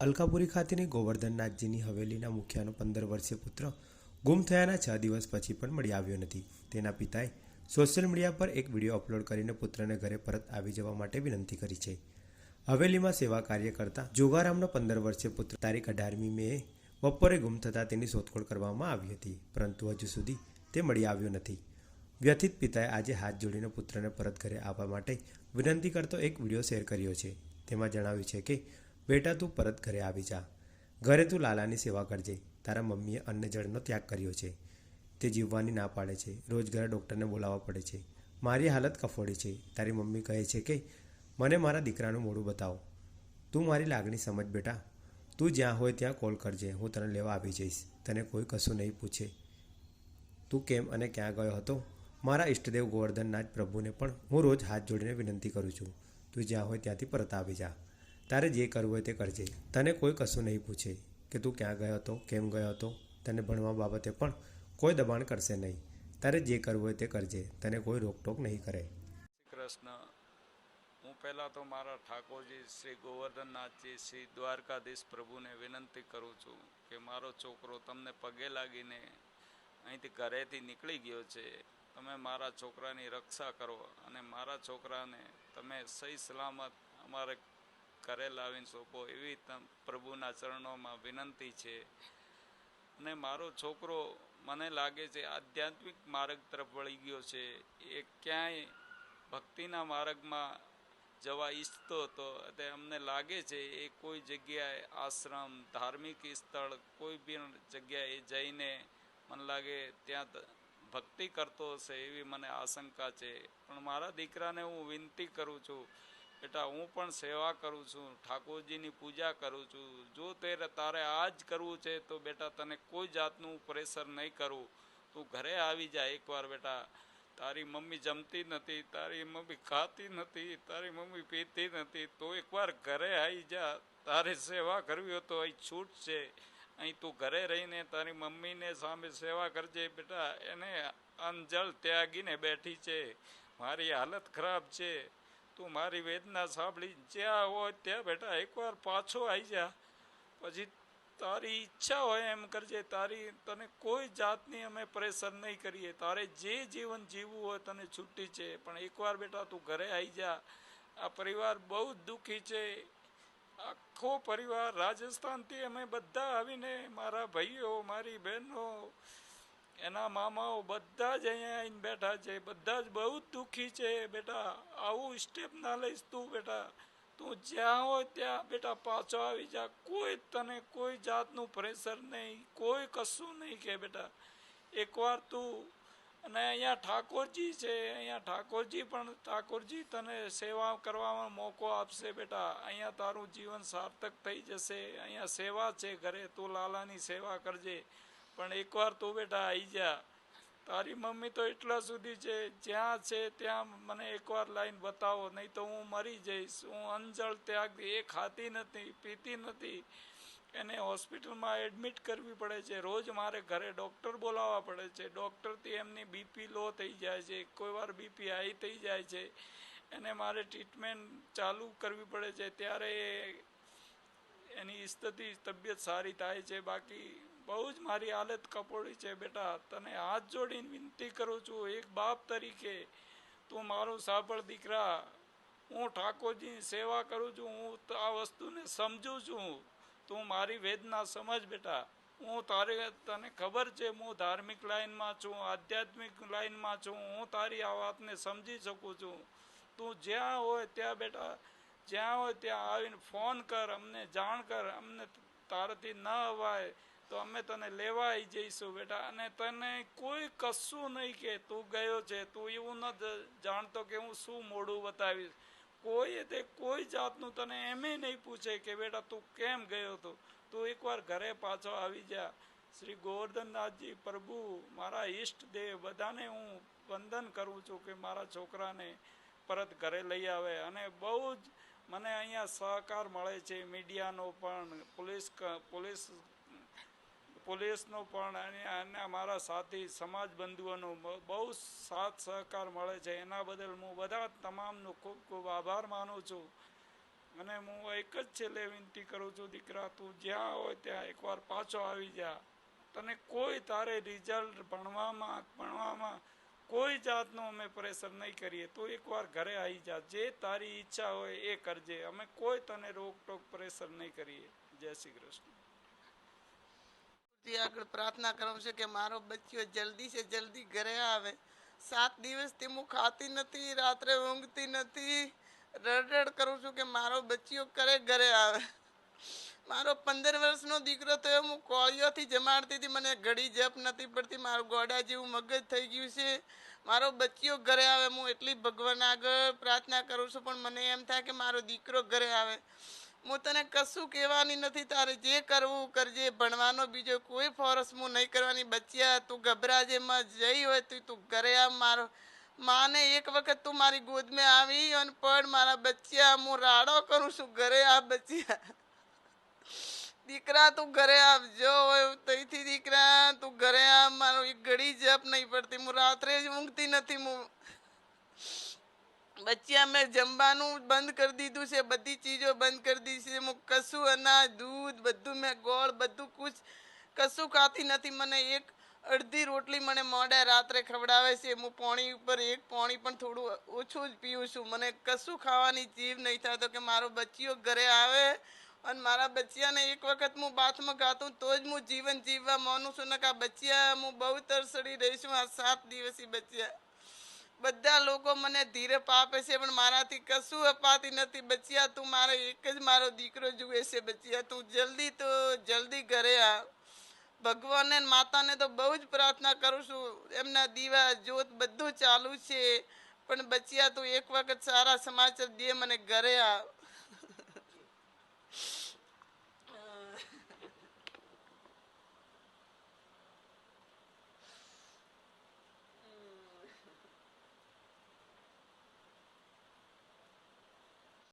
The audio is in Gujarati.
અલકાપુરી ખાતેની ગોવર્ધનનાથજીની હવેલીના મુખિયાનો પંદર વર્ષીય પુત્ર ગુમ થયાના છ દિવસ પછી પણ મળી આવ્યો નથી. તેના પિતાએ સોશિયલ મીડિયા પર એક વીડિયો અપલોડ કરીને પુત્રને ઘરે પરત આવી જવા માટે વિનંતી કરી છે. હવેલીમાં સેવા કાર્ય કરતા જોગારામનો પંદર વર્ષીય પુત્ર તારીખ અઢારમી મેએ બપોરે ગુમ થતાં તેની શોધખોળ કરવામાં આવી હતી, પરંતુ હજુ સુધી તે મળી આવ્યો નથી. વ્યથિત પિતાએ આજે હાથ જોડીને પુત્રને પરત ઘરે આવવા માટે વિનંતી કરતો એક વીડિયો શેર કર્યો છે. તેમાં જણાવ્યું છે કે બેટા તું પરત ઘરે આવી જા. ઘરે તું લાલાની સેવા કરજે. તારા મમ્મીએ અન્ન જળનો ત્યાગ કર્યો છે. તે જીવવાની ના પાડે છે. રોજ ઘરે ડૉક્ટરને બોલાવવા પડે છે. મારી હાલત કફોડી છે. તારી મમ્મી કહે છે કે, મને મારા દીકરાનું મોડું બતાવો. તું મારી લાગણી સમજ બેટા. તું જ્યાં હોય ત્યાં કોલ કરજે. હું તને લેવા આવી જઈશ. તને કોઈ કશું નહીં પૂછે. તું કેમ અને ક્યાં ગયો હતો? મારા ઈષ્ટદેવ ગોવર્ધનનાથ પ્રભુને પણ હું રોજ હાથ જોડીને વિનંતી કરું છું. તું જ્યાં હોય ત્યાંથી પરત આવી જા. તારે જે કરવું હોય તે કરજે. તને કોઈ કશું નહીં પૂછે કે તું ક્યાં ગયો હતો, કેમ ગયો હતો. તને ભણવા બાબતે પણ કોઈ દબાણ કરશે નહીં. તારે જે કરવું હોય તે કરજે. તને કોઈ રોકટોક નહીં કરે. શ્રી કૃષ્ણ, હું પહેલાં તો મારા ઠાકોરજી શ્રી ગોવર્ધનનાથજી શ્રી દ્વારકાધીશ પ્રભુને વિનંતી કરું છું કે મારો છોકરો તમને પગે લાગીને અહીંથી ઘરેથી નીકળી ગયો છે. તમે મારા છોકરાની રક્ષા કરો અને મારા છોકરાને તમે સહી સલામત અમારે ઘરે લાવીને સોંપો એવી પ્રભુના ચરણોમાં વિનંતી છે. અને મારો છોકરો મને લાગે છે આધ્યાત્મિક માર્ગ તરફ વળી ગયો છે. એ ક્યાંય ભક્તિના માર્ગમાં જવા ઈચ્છતો હતો. તે અમને લાગે છે એ કોઈ જગ્યાએ આશ્રમ, ધાર્મિક સ્થળ, કોઈ બી જગ્યાએ જઈને મને લાગે ત્યાં ભક્તિ કરતો હશે એવી મને આશંકા છે. પણ મારા દીકરાને હું વિનંતી કરું છું બેટા, હું પણ સેવા કરું છું, ઠાકોરજીની પૂજા કરું છું. જો તે તારે આ જ કરવું છે, તો બેટા, તને કોઈ જાતનું પ્રેશર નહીં કરું તું ઘરે આવી જા એકવાર બેટા. તારી મમ્મી જમતી નથી, તારી મમ્મી ખાતી નથી, તારી મમ્મી પીતી નથી. તો એકવાર ઘરે આવી જા. તારે સેવા કરવી હોય તો અહીં છૂટ છે. અહીં તું ઘરે રહીને તારી મમ્મીને સામે સેવા કરજે બેટા. એને અંજળ ત્યાગીને બેઠી છે. મારી હાલત ખરાબ છે. તું મારી વેદના સાંભળી, જ્યાં હોય ત્યાં બેટા એકવાર પાછો આવી જા. પછી તારી ઈચ્છા હોય એમ કરજે, તારી, તને કોઈ જાતની અમે પ્રેશર નહીં કરીએ. તારે જે જીવન જીવવું હોય તને છૂટી છે. પણ એકવાર બેટા તું ઘરે આવી જા. આ પરિવાર બહુ જ દુઃખી છે. આખો પરિવાર રાજસ્થાનથી અમે બધા આવીને, મારા ભાઈઓ, મારી બહેનો એના મામાઓ બધા જ અહીંયા આવીને બેઠા છે, બધા જ બહુ જ દુઃખી છે. બેટા, આવું સ્ટેપ ના લઈશ તું, બેટા. તું જ્યાં હોય ત્યાં, બેટા, પાછો આવી જા. કોઈ તને કોઈ જાતનું પ્રેશર નહીં, કોઈ કશું નહીં કે, બેટા. એકવાર તું અને અહીંયા ઠાકોરજી છે, અહીંયા ઠાકોરજી પણ, ઠાકોરજી તને સેવા કરવામાં મોકો આપશે, બેટા. અહીંયા તારું જીવન સાર્થક થઈ જશે. અહીંયા સેવા છે ઘરે, તું લાલાની સેવા કરજે. પણ એકવાર તું બેટા આવી જા. તારી મમ્મી તો એટલા સુધી છે, જ્યાં છે ત્યાં મને એકવાર લાઈન બતાવો, નહીં તો હું મરી જઈશ. હું અંજળ ત્યાગ, એ ખાતી નથી, પીતી નથી. એને હોસ્પિટલમાં એડમિટ કરવી પડે છે. રોજ મારે ઘરે ડૉક્ટર બોલાવવા પડે છે. ડૉક્ટરથી એમની બીપી લો થઈ જાય છે. કોઈ વાર બીપી હાઈ થઈ જાય છે. એને મારે ટ્રીટમેન્ટ ચાલુ કરવી પડે છે. ત્યારે એની સ્થિતિ, તબિયત સારી થાય છે. બાકી બહુ જ મારી હાલત કપોળી છે બેટા. તને હાથ જોડીને વિનંતી કરું છું, એક બાપ તરીકે તું મારું સાંભળ દીકરા. હું ઠાકોરજીની સેવા કરું છું, હું આ વસ્તુને સમજું છું. તું મારી વેદના સમજ બેટા. હું તારે તને ખબર છે, હું ધાર્મિક લાઈનમાં છું, આધ્યાત્મિક લાઈનમાં છું. હું તારી આ વાતને સમજી શકું છું. તું જ્યાં હોય ત્યાં બેટા, જ્યાં હોય ત્યાં આવીને ફોન કર, અમને જાણ કર. અમને તારાથી ન અવાય. તો અમે તને લેવા આવી જઈશું બેટા. અને તને કોઈ કશું નહીં કે તું ગયો છે. તું એવું ન જાણતો કે હું શું મોડું બતાવીશ. કોઈ તે કોઈ જાતનું તને એમે નહીં પૂછે કે બેટા તું કેમ ગયો હતો. તું એકવાર ઘરે પાછો આવી જા. શ્રી ગોવર્ધનનાથજી, પ્રભુ, મારા ઈષ્ટ દેવ, બધાને હું વંદન કરું છું કે મારા છોકરાને પરત ઘરે લઈ આવે. અને બહુ જ મને અહીંયા સહકાર મળે છે મીડિયાનો પણ, પોલીસ પોલીસ પોલીસનો પણ અને અને મારા સાથી સમાજ બંધુઓનો બહુ સાથ સહકાર મળે છે. એના બદલ હું બધા તમામનો ખૂબ ખૂબ આભાર માનું છું. અને હું એક જ છેલ્લે વિનંતી કરું છું, દીકરા, તું જ્યાં હોય ત્યાં એકવાર પાછો આવી જા. તને કોઈ તારે રિઝલ્ટ ભણવામાં ભણવામાં કોઈ જાતનું અમે પ્રેશર નહીં કરીએ. તું એકવાર ઘરે આવી જા. જે તારી ઈચ્છા હોય એ કરજે. અમે કોઈ તને રોકટોક પ્રેશર નહીં કરીએ. જય શ્રી કૃષ્ણ. થી આગળ પ્રાર્થના કરું છું કે મારો બચ્યો જલ્દી છે જલ્દી ઘરે આવે. સાત દિવસથી હું ખાતી નથી, રાત્રે ઊંઘતી નથી. રડ રડ કરું છું કે મારો બચ્યો કરે ઘરે આવે. મારો પંદર વર્ષનો દીકરો થયો, હું કોળીઓથી જમાડતી હતી, મને ઘડી જપ નથી પડતી, મારું ગોડા જેવું મગજ થઈ ગયું છે. મારો બચ્યો ઘરે આવે, હું એટલી ભગવાન આગળ પ્રાર્થના કરું છું, પણ મને એમ થાય કે મારો દીકરો ઘરે આવે. હું તને કશું કહેવાની નથી, તારે જે કરવું કરજે, ભણવાનો બીજો કોઈ ફોરસ હું નહીં કરવાની. બચ્યા તું ગભરાજે માં, જઈ હોય તું તું ઘરે આમ મારો, માને એક વખત તું મારી ગોદમાં આવી અને પણ મારા બચ્યા હું રાડો કરું છું, ઘરે આ બચ્યા દીકરા, તું ઘરે આવજો તઈથી દીકરા, તું ઘરે આવ, મારો એક ઘડી જપ નહીં પડતી હું રાત્રે જ ઊંઘતી નથી હું બચ્ચા મેં જમવાનું બંધ કરી દીધું છે, બધી ચીજો બંધ કરી દીધી છે. હું કશું અનાજ, દૂધ, બધું મેં ગોળ, બધું કુછ કશું ખાતી નથી. મને એક અડધી રોટલી મને મોડા રાત્રે ખવડાવે છે. હું પાણી ઉપર એક પાણી પણ થોડું ઓછું જ પીઉં છું. મને કશું ખાવાની જીવ નહીં થતો કે મારો બચ્ચીઓ ઘરે આવે અને મારા બચ્ચિયાને એક વખત હું બાથમાં ગાતું તો જ હું જીવન જીવવા માનું છું. ને કે આ બચ્ચિયા હું બહુ તરસડી રહીશું. આ સાત દિવસી બચ્ચા બધા લોકો મને ધીરપ આપે છે, પણ મારાથી કશું અપાતી નથી. બચ્યા, તું મારે એક જ મારો દીકરો જુએ છે, બચ્યા. તું જલ્દી તો, જલ્દી ઘરે આ ભગવાનને માતાને તો બહુ જ પ્રાર્થના કરું છું. એમના દીવા જોત બધું ચાલુ છે. પણ બચ્યા, તું એક વખત સારા સમાચાર દે, મને ઘરે આ